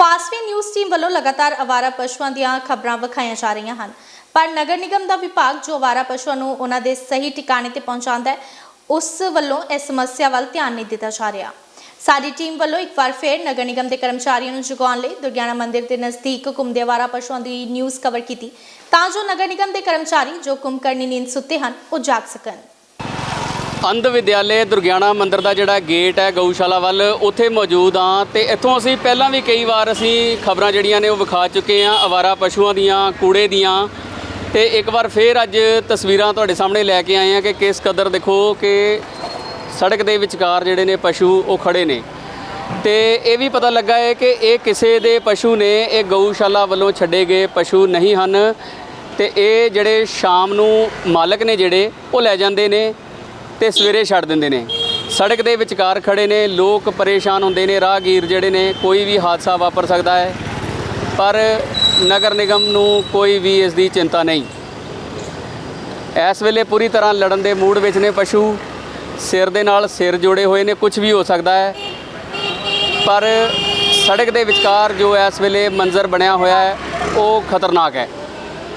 Fastway news team ਵੱਲੋਂ ਲਗਾਤਾਰ ਅਵਾਰਾ ਪਸ਼ੂਆਂ ਦੀਆਂ ਖਬਰਾਂ ਵਿਖਾਈਆਂ ਜਾ ਰਹੀਆਂ ਹਨ। ਪਰ ਨਗਰ ਨਿਗਮ ਦਾ ਵਿਭਾਗ ਜੋ ਅਵਾਰਾ ਪਸ਼ੂਆਂ ਨੂੰ ਉਹਨਾਂ ਦੇ ਸਹੀ ਟਿਕਾਣੇ ਤੇ ਪਹੁੰਚਾਉਂਦਾ ਹੈ, ਉਸ ਵੱਲੋਂ ਇਸ ਸਮੱਸਿਆ ਵੱਲ ਧਿਆਨ ਨਹੀਂ ਦਿੱਤਾ ਜਾ ਰਿਹਾ। ਸਾਡੀ ਟੀਮ ਵੱਲੋਂ ਇੱਕ ਵਾਰ ਫੇਰ ਨਗਰ ਨਿਗਮ ਦੇ ਕਰਮਚਾਰੀਆਂ ਨੂੰ ਜਗਾਉਣ ਲਈ ਦੁਰਗਿਆਣਾ ਮੰਦਿਰ ਦੇ ਨਜ਼ਦੀਕ ਘੁੰਮਦੇ ਅਵਾਰਾ ਪਸ਼ੂਆਂ ਦੀ ਨਿਊਜ਼ ਕਵਰ ਕੀਤੀ ਤਾਂ ਜੋ ਨਗਰ ਨਿਗਮ ਦੇ ਕਰਮਚਾਰੀ ਜੋ ਘੁੰਮ ਕਰਨੀ ਨੀਂਦ ਸੁੱਤੇ ਹਨ, ਉਹ ਜਾਗ ਸਕਣ। ਅੰਧ ਵਿਦਿਆਲੇ ਦੁਰਗਿਆਣਾ ਮੰਦਿਰ ਦਾ ਜਿਹੜਾ ਗੇਟ ਹੈ, ਗਊਸ਼ਾਲਾ ਵੱਲ, ਉੱਥੇ ਮੌਜੂਦ ਆ ਤੇ ਇੱਥੋਂ ਅਸੀਂ ਪਹਿਲਾਂ ਵੀ ਕਈ ਵਾਰ ਅਸੀਂ ਖਬਰਾਂ ਜਿਹੜੀਆਂ ਨੇ ਉਹ ਵਿਖਾ ਚੁੱਕੇ ਆ ਅਵਾਰਾ ਪਸ਼ੂਆਂ ਦੀਆਂ, ਕੂੜੇ ਦੀਆਂ ਤੇ ਇੱਕ ਵਾਰ ਫੇਰ ਅੱਜ ਤਸਵੀਰਾਂ ਤੁਹਾਡੇ ਸਾਹਮਣੇ ਲੈ ਕੇ ਆਏ ਆ ਕਿ ਕਿਸ ਕਦਰ ਦੇਖੋ ਕਿ ਸੜਕ ਦੇ ਵਿਚਕਾਰ ਜਿਹੜੇ ਨੇ ਪਸ਼ੂ ਉਹ ਖੜੇ ਨੇ। ਤੇ ਇਹ ਵੀ ਪਤਾ ਲੱਗਾ ਹੈ ਕਿ ਇਹ ਕਿਸੇ ਦੇ ਪਸ਼ੂ ਨੇ, ਇਹ ਗਊਸ਼ਾਲਾ ਵੱਲੋਂ ਛੱਡੇ ਗਏ ਪਸ਼ੂ ਨਹੀਂ ਹਨ ਤੇ ਇਹ ਜਿਹੜੇ ਸ਼ਾਮ ਨੂੰ ਮਾਲਕ ਨੇ ਜਿਹੜੇ, ਉਹ ਲੈ ਜਾਂਦੇ ਨੇ। ਤੇ ਸਵੇਰੇ ਛੱਡ ਦਿੰਦੇ ਨੇ। ਸੜਕ ਦੇ ਵਿਚਕਾਰ ਖੜੇ ਨੇ, ਲੋਕ ਪਰੇਸ਼ਾਨ ਹੁੰਦੇ ਨੇ, ਰਾਹਗੀਰ ਜਿਹੜੇ ਨੇ, ਕੋਈ ਵੀ ਹਾਦਸਾ ਵਾਪਰ ਸਕਦਾ ਹੈ। ਪਰ ਨਗਰ ਨਿਗਮ ਨੂੰ ਕੋਈ ਵੀ ਇਸ ਦੀ ਚਿੰਤਾ ਨਹੀਂ। ਇਸ ਵੇਲੇ ਪੂਰੀ ਤਰ੍ਹਾਂ ਲੜਨ ਦੇ ਮੂਡ ਵਿੱਚ ਨੇ ਪਸ਼ੂ। ਸਿਰ ਦੇ ਨਾਲ ਸਿਰ ਜੋੜੇ ਹੋਏ ਨੇ ਕੁਝ ਵੀ ਹੋ ਸਕਦਾ ਹੈ। ਪਰ ਸੜਕ ਦੇ ਵਿਚਕਾਰ ਜੋ ਇਸ ਵੇਲੇ ਮੰਜ਼ਰ ਬਣਿਆ ਹੋਇਆ ਹੈ, ਉਹ ਖਤਰਨਾਕ ਹੈ।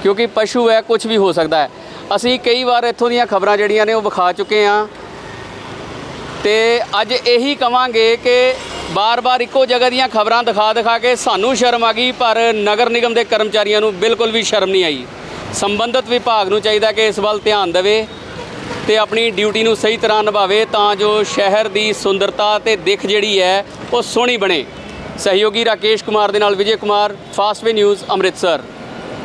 ਕਿਉਂਕਿ ਪਸ਼ੂ ਹੈ ਕੁਝ ਵੀ ਹੋ ਸਕਦਾ ਹੈ। ਅਸੀਂ ਕਈ ਵਾਰ ਇੱਥੋਂ ਦੀਆਂ ਖਬਰਾਂ ਜਿਹੜੀਆਂ ਨੇ ਉਹ ਵਿਖਾ ਚੁੱਕੇ ਹਾਂ ਤੇ ਅੱਜ ਇਹੀ ਕਵਾਂਗੇ ਕਿ ਬਾਰ-ਬਾਰ ਇੱਕੋ ਜਗ੍ਹਾ ਦੀਆਂ ਖਬਰਾਂ ਦਿਖਾ ਦਿਖਾ ਕੇ ਸਾਨੂੰ ਸ਼ਰਮ ਆ ਗਈ, ਪਰ ਨਗਰ ਨਿਗਮ ਦੇ ਕਰਮਚਾਰੀਆਂ ਨੂੰ ਬਿਲਕੁਲ ਵੀ ਸ਼ਰਮ ਨਹੀਂ ਆਈ। ਸੰਬੰਧਿਤ ਵਿਭਾਗ ਨੂੰ ਚਾਹੀਦਾ ਕਿ ਇਸ ਵੱਲ ਧਿਆਨ ਦੇਵੇ ਤੇ ਆਪਣੀ ਡਿਊਟੀ ਨੂੰ ਸਹੀ ਤਰ੍ਹਾਂ ਨਿਭਾਵੇ ਤਾਂ ਜੋ ਸ਼ਹਿਰ ਦੀ ਸੁੰਦਰਤਾ ਤੇ ਦਿੱਖ ਜਿਹੜੀ ਹੈ ਉਹ ਸੋਹਣੀ ਬਣੇ। ਸਹਿਯੋਗੀ ਰਾਕੇਸ਼ ਕੁਮਾਰ ਦੇ ਨਾਲ ਵਿਜੇ ਕੁਮਾਰ, ਫਾਸਟਵੇ ਨਿਊਜ਼, ਅੰਮ੍ਰਿਤਸਰ।